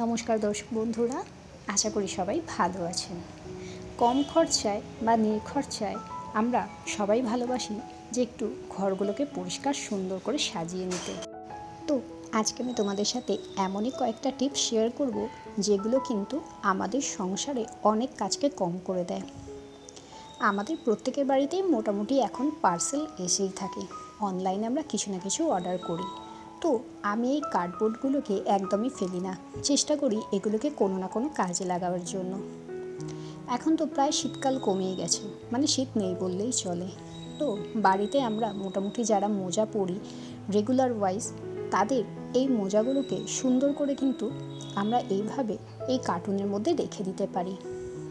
নমস্কার দর্শক বন্ধুরা, আশা করি সবাই ভালো আছেন। কম খরচায় বা নির্খরচায় আমরা সবাই ভালোবাসি যে একটু ঘরগুলোকে পরিষ্কার সুন্দর করে সাজিয়ে নিতে। তো আজকে আমি তোমাদের সাথে এমনই কয়েকটা টিপস শেয়ার করব, যেগুলো কিন্তু আমাদের সংসারে অনেক কাজকে কম করে দেয়। আমাদের প্রত্যেকের বাড়িতেই মোটামুটি এখন পার্সেল এসেই থাকে। অনলাইনে আমরা কিছু না কিছু অর্ডার করি। তো আমি এই কার্ডবোর্ডগুলোকে একদমই ফেলি না। চেষ্টা করি এগুলোকে কোনো না কোনো কাজে লাগাবার জন্য। এখন তো প্রায় শীতকাল কমেই গেছে। মানে শীত নেই বললেই চলে। তো বাড়িতে আমরা মোটামুটি যারা মোজা পরি রেগুলার ওয়াইজ তাদের এই মোজাগুলোকে সুন্দর করে কিন্তু আমরা এইভাবে এই কার্টুনের মধ্যে রেখে দিতে পারি।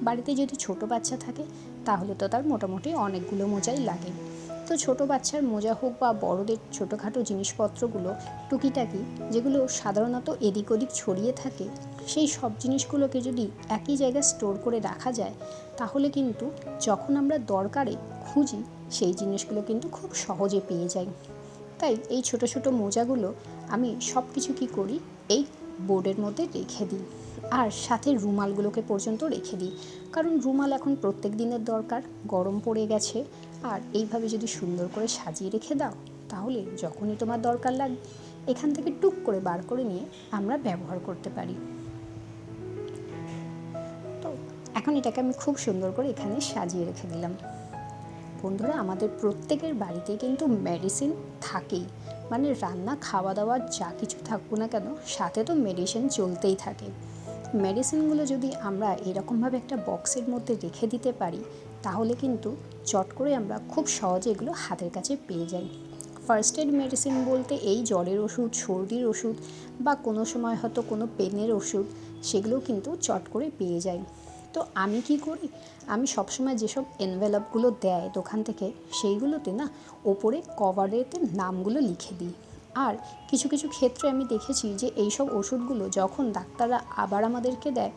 বাড়িতে যদি ছোট বাচ্চা থাকে, তাহলে তো তার মোটামুটি অনেকগুলো মোজাই লাগে। তো ছোট বাচ্চার মোজা হোক বা বড়দের ছোটোখাটো জিনিসপত্রগুলো টুকিটাকি, যেগুলো সাধারণত এদিক ওদিক ছড়িয়ে থাকে, সেই সব জিনিসগুলোকে যদি একই জায়গায় স্টোর করে রাখা যায়, তাহলে কিন্তু যখন আমরা দরকারে খুঁজি, সেই জিনিসগুলো কিন্তু খুব সহজে পেয়ে যাই। তাই এই ছোট ছোট মোজাগুলো আমি সব কিছু কী করি? এই বোর্ডের মধ্যে রেখে দিই। আর সাথে রুমালগুলোকে পর্যন্ত রেখে দিই। কারণ রুমাল এখন প্রত্যেক দিনের দরকার, গরম পড়ে গেছে আর এইভাবে যদি সুন্দর করে সাজিয়ে রেখে দাও, তাহলে যখনই তোমার দরকার লাগবে, এখান থেকে টুক করে বার করে নিয়ে আমরা ব্যবহার করতে পারি। তো এখন এটাকে আমি খুব সুন্দর করে এখানে সাজিয়ে রেখে দিলাম। বন্ধুরা, আমাদের প্রত্যেকের বাড়িতে কিন্তু মেডিসিন থাকেই। মানে রান্না খাওয়া দাওয়া যা কিছু থাকুক না কেন, সাথে তো মেডিসিন চলতেই থাকে। মেডিসিনগুলো যদি আমরা এরকমভাবে একটা বক্সের মধ্যে রেখে দিতে পারি তাহলে কিন্তু চট করে আমরা খুব সহজে এগুলো হাতের কাছে পেয়ে যাই। ফার্স্ট এড মেডিসিন বলতে এই জ্বরের ওষুধ, সর্দির ওষুধ বা কোনো সময় হয়তো কোনো পেনের ওষুধ সেগুলো কিন্তু চট করে পেয়ে যাই। তো আমি কি করি? আমি সবসময় যেসব এনভেলপগুলো দেয় দোকান থেকে সেইগুলোতে না ওপরে কভারেতে নামগুলো লিখে দিই। আর কিছু কিছু ক্ষেত্রে আমি দেখেছি যে এইসব ওষুধগুলো যখন ডাক্তাররা আবার আমাদেরকে দেয়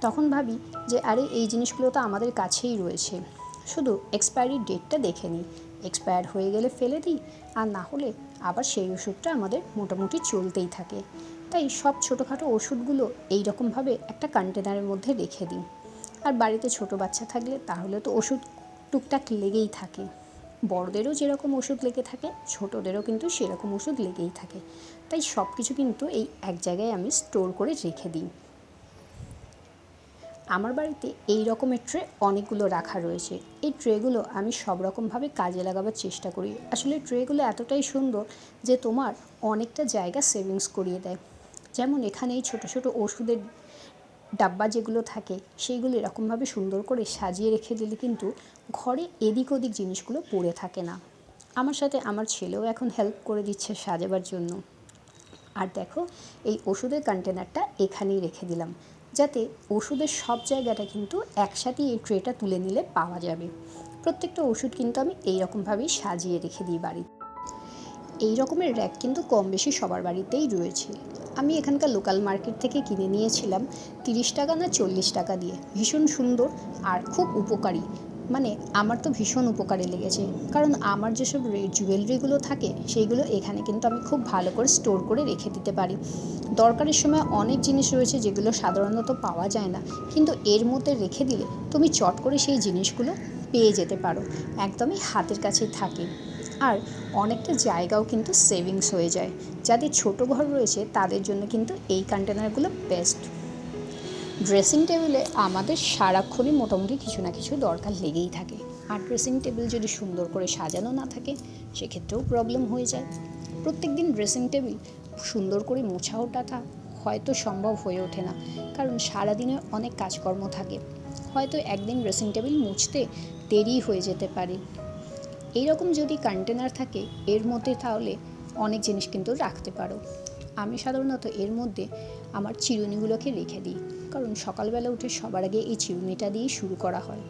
তখন ভাবি যে, আরে, এই জিনিসগুলো তো আমাদের কাছেই রয়েছে। শুধু এক্সপায়ারি ডেটটা দেখে নিই। এক্সপায়ার হয়ে গেলে ফেলে দিই, আর না হলে আবার সেই ওষুধটা আমাদের মোটামুটি চলতেই থাকে। তাই সব ছোটোখাটো ওষুধগুলো এই রকমভাবে একটা কন্টেনারের মধ্যে রেখে দিই। আর বাড়িতে ছোট বাচ্চা থাকলে তাহলে তো ওষুধ টুকটাক লেগেই থাকে। বড়দেরও যেরকম ওষুধ লেগে থাকে, ছোটদেরও কিন্তু সেরকম ওষুধ লেগেই থাকে। তাই সব কিছু কিন্তু এই এক জায়গায় আমি স্টোর করে রেখে দিই। আমার বাড়িতে এই রকমের ট্রে অনেকগুলো রাখা রয়েছে। এই ট্রেগুলো আমি সব রকমভাবে কাজে লাগাবার চেষ্টা করি। আসলে ট্রেগুলো এতটাই সুন্দর যে তোমার অনেকটা জায়গা সেভিংস করিয়ে দেয়। যেমন এখানে এই ছোটো ছোটো ওষুধের ডাব্বা যেগুলো থাকে সেইগুলো এরকমভাবে সুন্দর করে সাজিয়ে রেখে দিলে কিন্তু ঘরে এদিক ওদিক জিনিসগুলো পড়ে থাকে না। আমার সাথে আমার ছেলেও এখন হেল্প করে দিচ্ছে সাজাবার জন্য। আর দেখো, এই ওষুধের কন্টেনারটা এখানেই রেখে দিলাম। যাতে ওষুধের সব জায়গাটা কিন্তু একসাথে এই ট্রেটা তুলে নিলে পাওয়া যাবে। প্রত্যেকটা ওষুধ কিন্তু আমি এই রকমভাবেই সাজিয়ে রেখে দিই বাড়িতে। এই রকমের র্যাক কিন্তু কম বেশি সবার বাড়িতেই রয়েছে। আমি এখানকার লোকাল মার্কেট থেকে কিনে নিয়েছিলাম তিরিশ টাকা না চল্লিশ টাকা দিয়ে। ভীষণ সুন্দর আর খুব উপকারী। মানে আমার তো ভীষণ উপকারে লেগেছে। কারণ আমার যেসব জুয়েলারিগুলো থাকে, সেইগুলো এখানে কিন্তু আমি খুব ভালো করে স্টোর করে রেখে দিতে পারি। দরকারের সময় অনেক জিনিস রয়েছে যেগুলো সাধারণত পাওয়া যায় না। কিন্তু এর মধ্যে রেখে দিলে তুমি চট করে সেই জিনিসগুলো পেয়ে যেতে পারো। একদমই হাতের কাছেই থাকে। আর অনেকটা জায়গাও কিন্তু সেভিংস হয়ে যায়। যাদের ছোট ঘর রয়েছে, তাদের জন্য কিন্তু এই কন্টেনারগুলো বেস্ট ড্রেসিং টেবিলে আমাদের সারাক্ষণই মোটামুটি কিছু না কিছু দরকার লেগেই থাকে। আর ড্রেসিং টেবিল যদি সুন্দর করে সাজানো না থাকে, সেক্ষেত্রেও প্রবলেম হয়ে যায়। প্রত্যেক দিন ড্রেসিং টেবিল সুন্দর করে মোছা ওঠাটা হয়তো সম্ভব হয়ে ওঠে না, কারণ সারাদিনে অনেক কাজকর্ম থাকে। হয়তো একদিন ড্রেসিং টেবিল মুছতে দেরি হয়ে যেতে পারে। এইরকম যদি কন্টেনার থাকে, এর মধ্যে তাহলে অনেক জিনিস কিন্তু রাখতে পারো। আমি সাধারণত এর মধ্যে আমার চিরুনিগুলোকে রেখে দিই। কারণ সকালবেলা উঠে সবার আগে এই চিরুনিটা দিয়েই শুরু করা হয়।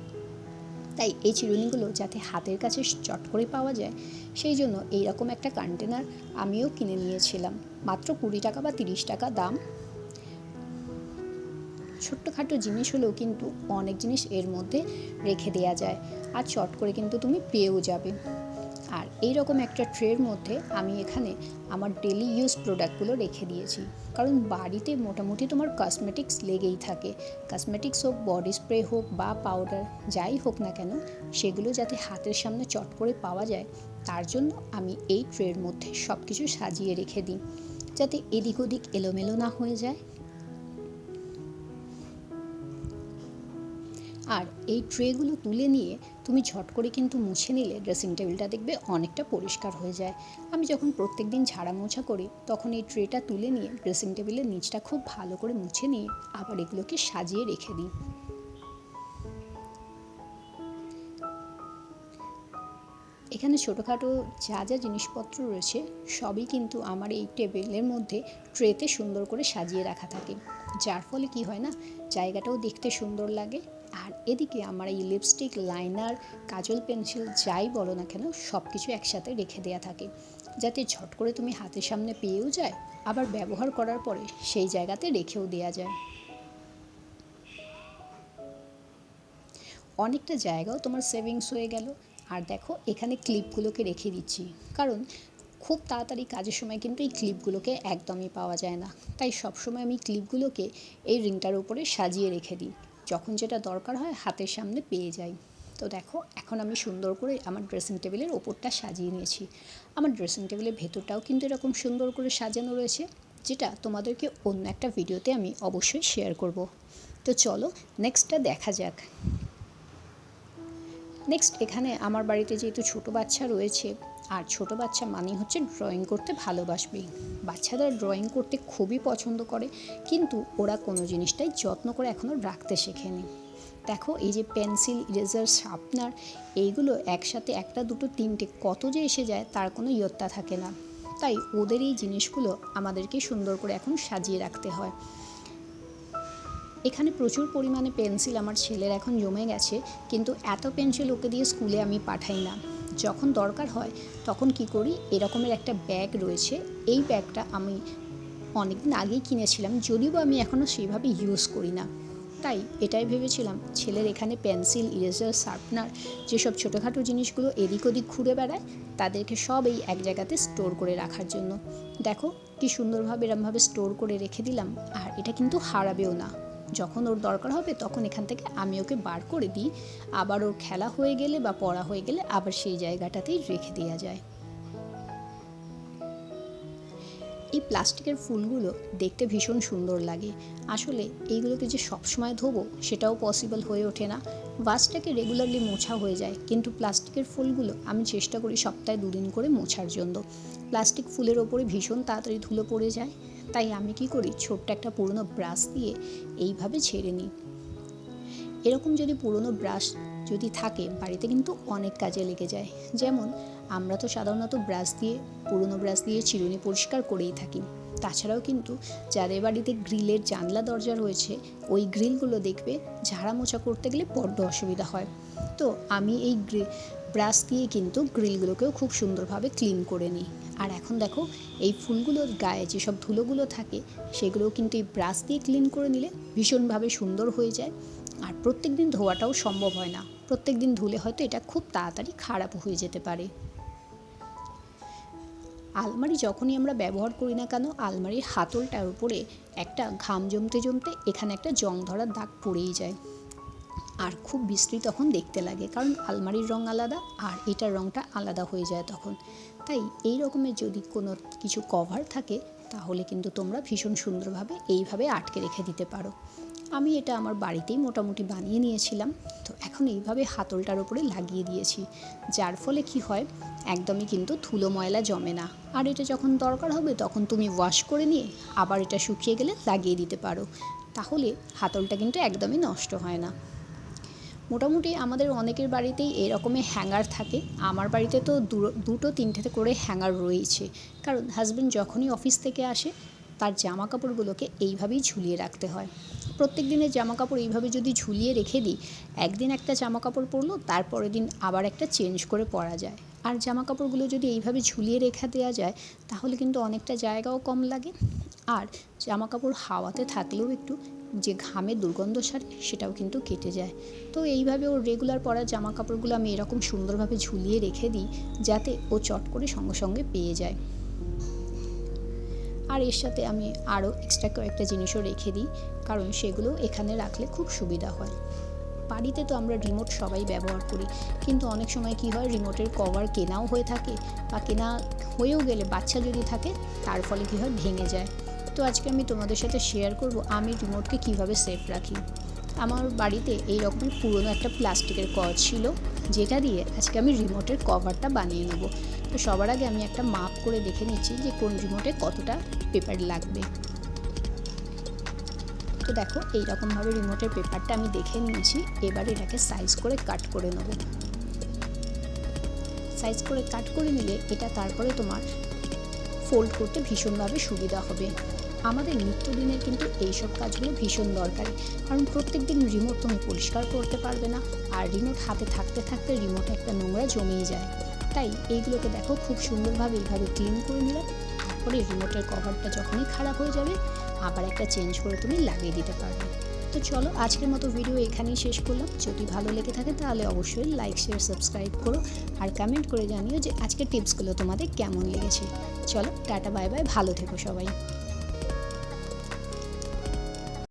তাই এই চিরুনিগুলো যাতে হাতের কাছে চট করে পাওয়া যায়, সেই জন্য এইরকম একটা কন্টেনার আমিও কিনে নিয়েছিলাম। মাত্র কুড়ি টাকা বা তিরিশ টাকা দাম। ছোট্টখাটো জিনিস হলেও কিন্তু অনেক জিনিস এর মধ্যে রেখে দেওয়া যায়। আর চট করে কিন্তু তুমি পেয়েও যাবে। আর এই রকম একটা ট্রের মধ্যে আমি এখানে আমার ডেলি ইউজ প্রোডাক্টগুলো রেখে দিয়েছি। কারণ বাড়িতে মোটামুটি তোমার কসমেটিক্স লেগেই থাকে। কসমেটিক্স হোক বডি স্প্রে হোক বা পাউডার যাই হোক না কেন, সেগুলো যাতে হাতের সামনে চট করে পাওয়া যায়, তার জন্য আমি এই ট্রের মধ্যে সব কিছু সাজিয়ে রেখে দিই। যাতে এদিক ওদিক এলোমেলো না হয়ে যায়। এই ট্রেগুলো তুলে নিয়ে তুমি ঝট করে কিন্তু মুছে নিলে ড্রেসিং টেবিলটা দেখবে অনেকটা পরিষ্কার হয়ে যায়। আমি যখন প্রত্যেক দিন ঝাড়া মোছা করি, তখন এই ট্রেটা তুলে নিয়ে ড্রেসিং টেবিলের নিচটা খুব ভালো করে মুছে নিয়ে আবার এগুলোকে সাজিয়ে রেখে দিই। এখানে ছোটোখাটো যা যা জিনিসপত্র রয়েছে, সবই কিন্তু আমার এই টেবিলের মধ্যে ট্রেতে সুন্দর করে সাজিয়ে রাখা থাকে। যার ফলে কি হয় না, জায়গাটাও দেখতে সুন্দর লাগে আর এদিকে আমার এই লিপস্টিক লাইনার কাজল পেন্সিল যাই বলো না কেন সব কিছু একসাথে রেখে দেওয়া থাকে। যাতে ঝট করে তুমি হাতের সামনে পেয়েও যায়, আবার ব্যবহার করার পরে সেই জায়গাতে রেখেও দেওয়া যায়। অনেকটা জায়গাও তোমার সেভিংস হয়ে গেল। আর দেখো, এখানে ক্লিপগুলোকে রেখে দিচ্ছি। কারণ খুব তাড়াতাড়ি কাজের সময় কিন্তু এই ক্লিপগুলোকে একদমই পাওয়া যায় না। তাই সবসময় আমি ক্লিপগুলোকে এই রিংটার উপরে সাজিয়ে রেখে দিই। যখন যেটা দরকার হয় হাতের সামনে পেয়ে যাই। তো দেখো, এখন আমি সুন্দর করে আমার ড্রেসিং টেবিলের ওপরটা সাজিয়ে নিয়েছি। আমার ড্রেসিং টেবিলের ভেতরটাও কিন্তু এরকম সুন্দর করে সাজানো রয়েছে, যেটা তোমাদেরকে অন্য একটা ভিডিওতে আমি অবশ্যই শেয়ার করব। তো চলো নেক্সটটা দেখা যাক। নেক্সট এখানে আমার বাড়িতে যেহেতু ছোটো বাচ্চা রয়েছে আর ছোট বাচ্চা মানেই হচ্ছে ড্রয়িং করতে ভালোবাসবেই। বাচ্চারা ড্রয়িং করতে খুবই পছন্দ করে, কিন্তু ওরা কোনো জিনিসটাই যত্ন করে এখনও রাখতে শেখেনি। দেখো, এই যে পেন্সিল, ইরেজার, শার্পনার, এইগুলো একসাথে একটা, দুটো, তিনটে কত যে এসে যায়, তার কোনো ইয়ত্তা থাকে না। তাই ওদের এই জিনিসগুলো আমাদেরকে সুন্দর করে এখন সাজিয়ে রাখতে হয়। এখানে প্রচুর পরিমাণে পেন্সিল আমার ছেলের এখন জমে গেছে, কিন্তু এত পেন্সিল ওকে দিয়ে স্কুলে আমি পাঠাই না। যখন দরকার হয়, তখন কি করি? এরকমের একটা ব্যাগ রয়েছে। এই ব্যাগটা আমি অনেকদিন আগেই কিনেছিলাম, যদিও আমি এখনও সেইভাবে ইউজ করি না। তাই এটাই ভেবেছিলাম, ছেলের এখানে পেন্সিল ইরেজার শার্পনার যেসব ছোটোখাটো জিনিসগুলো এদিক ওদিক ঘুরে বেড়ায়, তাদেরকে সব এই এক জায়গাতে স্টোর করে রাখার জন্য। দেখো, কি সুন্দরভাবে এরমভাবে স্টোর করে রেখে দিলাম, আর এটা কিন্তু হারাবেও না। যখন ওর দরকার হবে তখন এখান থেকে আমি ওকে বার করে দিই। আবার ওর খেলা হয়ে গেলে বা পড়া হয়ে গেলে আবার সেই জায়গাটাতেই রেখে দেওয়া যায়। এই প্লাস্টিকের ফুলগুলো দেখতে ভীষণ সুন্দর লাগে। আসলে এইগুলোকে যে সবসময় ধোবো সেটাও পসিবল হয়ে ওঠে না। বাসটাকে রেগুলারলি মোছা হয়ে যায়। কিন্তু প্লাস্টিকের ফুলগুলো আমি চেষ্টা করি সপ্তাহে দুদিন করে মোছার জন্য। প্লাস্টিক ফুলের ওপরে ভীষণ তাড়াতাড়ি ধুলো পড়ে যায়। তাই আমি কি করি? ছোট্ট একটা পুরনো ব্রাশ দিয়ে এইভাবে ছেড়ে নিই। এরকম যদি পুরনো ব্রাশ যদি থাকে, বাড়িতে কিন্তু অনেক কাজে লেগে যায়। যেমন, আমরা তো সাধারণত ব্রাশ দিয়ে, পুরনো ব্রাশ দিয়ে চিরুনি পরিষ্কার করেই থাকি। তাছাড়াও কিন্তু যাদের বাড়িতে গ্রিলের জানলা দরজা রয়েছে, ওই গ্রিলগুলো দেখবে ঝাড়া মোছা করতে গেলে বড্ড অসুবিধা হয়। তো আমি এই ব্রাশ দিয়ে কিন্তু গ্রিলগুলোকেও খুব সুন্দরভাবে ক্লিন করে নিই। আর এখন দেখো, এই ফুলগুলোর গায়ে যেসব ধুলোগুলো থাকে, সেগুলোও কিন্তু এই ব্রাশ দিয়ে ক্লিন করে নিলে ভীষণভাবে সুন্দর হয়ে যায়। আর প্রত্যেক দিন ধোয়াটাও সম্ভব হয় না। প্রত্যেক দিন ধুলে হয়তো এটা খুব তাড়াতাড়ি খারাপ হয়ে যেতে পারে। আলমারি যখনই আমরা ব্যবহার করি না কেন, আলমারির হাতলটার উপরে একটা ঘাম জমতে জমতে এখানে একটা জং ধরার দাগ পড়েই যায়। আর খুব বিশ্রী তখন দেখতে লাগে, কারণ আলমারির রং আলাদা আর এটার রংটা আলাদা হয়ে যায় তখন। তাই এই রকমের যদি কোনো কিছু কভার থাকে, তাহলে কিন্তু তোমরা ভীষণ সুন্দরভাবে এইভাবে আটকে রেখে দিতে পারো। আমি এটা আমার বাড়িতেই মোটামুটি বানিয়ে নিয়েছিলাম, তো এখন এইভাবে হাতলটার উপরে লাগিয়ে দিয়েছি। যার ফলে কি হয়, একদমই কিন্তু ধুলো ময়লা জমে না। আর এটা যখন দরকার হবে, তখন তুমি ওয়াশ করে নিয়ে আবার এটা শুকিয়ে গেলে লাগিয়ে দিতে পারো। তাহলে হাতলটা কিন্তু একদমই নষ্ট হয় না। মোটামুটি আমাদের অনেকের বাড়িতেই এরকমের হ্যাঙ্গার থাকে। আমার বাড়িতে তো দুটো তিনটে করে হ্যাঙ্গার রয়েছে কারণ হাজব্যান্ড যখনই অফিস থেকে আসে, তার জামা কাপড়গুলোকে এইভাবেই ঝুলিয়ে রাখতে হয়। প্রত্যেক দিনের জামা কাপড় এইভাবে যদি ঝুলিয়ে রেখে দিই, একদিন একটা জামা কাপড় পরলো তারপরের দিন আবার একটা চেঞ্জ করে পরা যায়। আর জামা কাপড়গুলো যদি এইভাবে ঝুলিয়ে রেখে দেওয়া যায়, তাহলে কিন্তু অনেকটা জায়গাও কম লাগে। আর জামা কাপড় হাওয়াতে থাকলেও একটু যে ঘামে দুর্গন্ধ সারে, সেটাও কিন্তু কেটে যায়। তো এইভাবে ওর রেগুলার পরা জামা কাপড়গুলো আমি এরকম সুন্দরভাবে ঝুলিয়ে রেখে দিই, যাতে ও চট করে সঙ্গে সঙ্গে পেয়ে যায়। আর এর সাথে আমি আরও এক্সট্রা কয়েকটা জিনিসও রেখে দিই, কারণ সেগুলো এখানে রাখলে খুব সুবিধা হয়। বাড়িতে তো আমরা রিমোট সবাই ব্যবহার করি, কিন্তু অনেক সময় কি হয় রিমোটের কভার কেনাও হয়ে থাকে বা কেনা হয়েও গেলে বাচ্চা যদি থাকে, তার ফলে কী হয়, ভেঙে যায়। তো আজকে আমি তোমাদের সাথে শেয়ার করব আমি রিমোটকে কীভাবে সেফ রাখি। আমার বাড়িতে এই রকমের পুরনো একটা প্লাস্টিকের কচ ছিল, যেটা দিয়ে আজকে আমি রিমোটের কভারটা বানিয়ে নেব। তো সবার আগে আমি একটা মাপ করে দেখে নিচ্ছি যে কোন রিমোটে কতটা পেপার লাগবে। তো দেখো এই রকমভাবে রিমোটের পেপারটা আমি দেখে নিয়েছি, এবার এটাকে সাইজ করে কাট করে নেব। সাইজ করে কাট করে নিলে এটা তারপরে তোমার ফোল্ড করতে ভীষণভাবে সুবিধা হবে। আমাদের নিত্যদিনের কিন্তু এইসব কাজগুলো ভীষণ দরকারি। কারণ প্রত্যেক দিন রিমোট তুমি পরিষ্কার করতে পারবে না, আর রিমোট হাতে থাকতে থাকতে রিমোটে একটা নোংরা জমিয়ে যায়। তাই এইগুলোকে দেখো খুব সুন্দরভাবে এইভাবে ক্লিন করে নিলাম তারপরে রিমোটের কভারটা যখনই খারাপ হয়ে যাবে, আবার একটা চেঞ্জ করে তুমি লাগিয়ে দিতে পারবে। তো চলো আজকের মতো ভিডিও এখানেই শেষ করলাম। যদি ভালো লেগে থাকে তাহলে অবশ্যই লাইক শেয়ার সাবস্ক্রাইব করো, আর কমেন্ট করে জানিও যে আজকের টিপসগুলো তোমাদের কেমন লেগেছে। চলো টাটা বাই বাই ভালো থেকো সবাই।